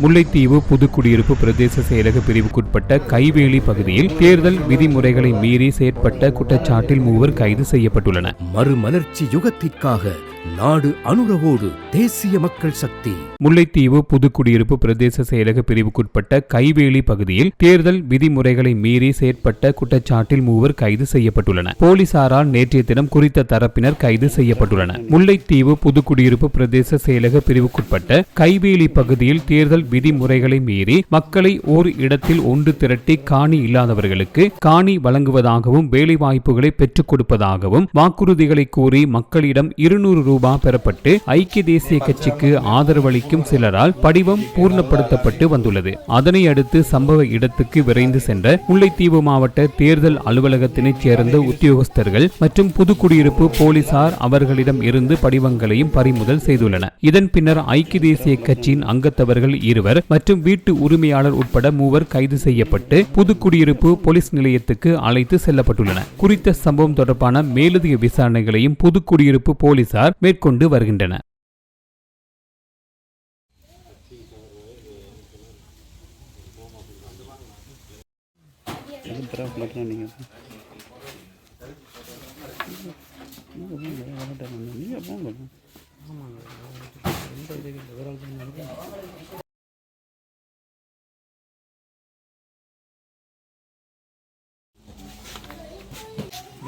முல்லைத்தீவு புதுக்குடியிருப்பு பிரதேச செயலக பிரிவுக்குட்பட்ட கைவேலி பகுதியில் தேர்தல் விதிமுறைகளை மீறி செயற்பட்ட குற்றச்சாட்டில் மூவர் கைது செய்யப்பட்டுள்ளனர். மறுமலர்ச்சி யுகத்திற்காக நாடு அனுரவோடு தேசிய மக்கள் சக்தி. முல்லைத்தீவு புதுக்குடியிருப்பு பிரதேச செயலக பிரிவுக்குட்பட்ட கைவேலி பகுதியில் தேர்தல் விதிமுறைகளை மீறி செயற்பட்ட குற்றச்சாட்டில் மூவர் கைது செய்யப்பட்டுள்ளனர். போலீசாரால் நேற்றைய தினம் குறித்த தரப்பினர் கைது செய்யப்பட்டுள்ளனர். முல்லைத்தீவு புதுக்குடியிருப்பு பிரதேச செயலக பிரிவுக்குட்பட்ட கைவேலி பகுதியில் தேர்தல் விதிமுறைகளை மீறி மக்களை ஓர் இடத்தில் ஒன்று திரட்டி காணி இல்லாதவர்களுக்கு காணி வழங்குவதாகவும் வேலைவாய்ப்புகளை பெற்றுக் கொடுப்பதாகவும் வாக்குறுதிகளை கூறி மக்களிடம் இருநூறு ரூபாய் பெறப்பட்டு ஐக்கிய தேசிய கட்சிக்கு ஆதரவளிக்கும் சிலரால் படிவம் பூர்ணப்படுத்தப்பட்டு வந்துள்ளது. அதனை அடுத்து சம்பவ இடத்துக்கு விரைந்து சென்ற முல்லைத்தீவு மாவட்ட தேர்தல் அலுவலகத்தினைச் சேர்ந்த உத்தியோகஸ்தர்கள் மற்றும் புதுக்குடியிருப்பு போலீசார் அவர்களிடம் இருந்து படிவங்களையும் பறிமுதல் செய்துள்ளனர். இதன் பின்னர் ஐக்கிய தேசிய கட்சியின் அங்கத்தவர்கள் இருவர் மற்றும் வீட்டு உரிமையாளர் உட்பட மூவர் கைது செய்யப்பட்டு புதுக்குடியிருப்பு போலீஸ் நிலையத்துக்கு அழைத்து செல்லப்பட்டுள்ளன குறித்த சம்பவம் தொடர்பான மேலதிக விசாரணைகளையும் புதுக்குடியிருப்பு போலீசார் மேற்கொண்டு வருகின்றனர்.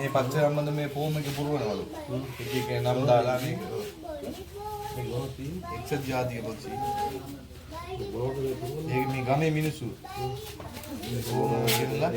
මේ පත්‍ර සම්බන්ධ මේ ෆෝම් එක පුරවනවලු. එක එක නම් දාලා මේක. එක්සත් ජාතික පක්ෂය. ඒක මේ ගමේ මිනිස්සු. ෆෝම් එක ගෙනලා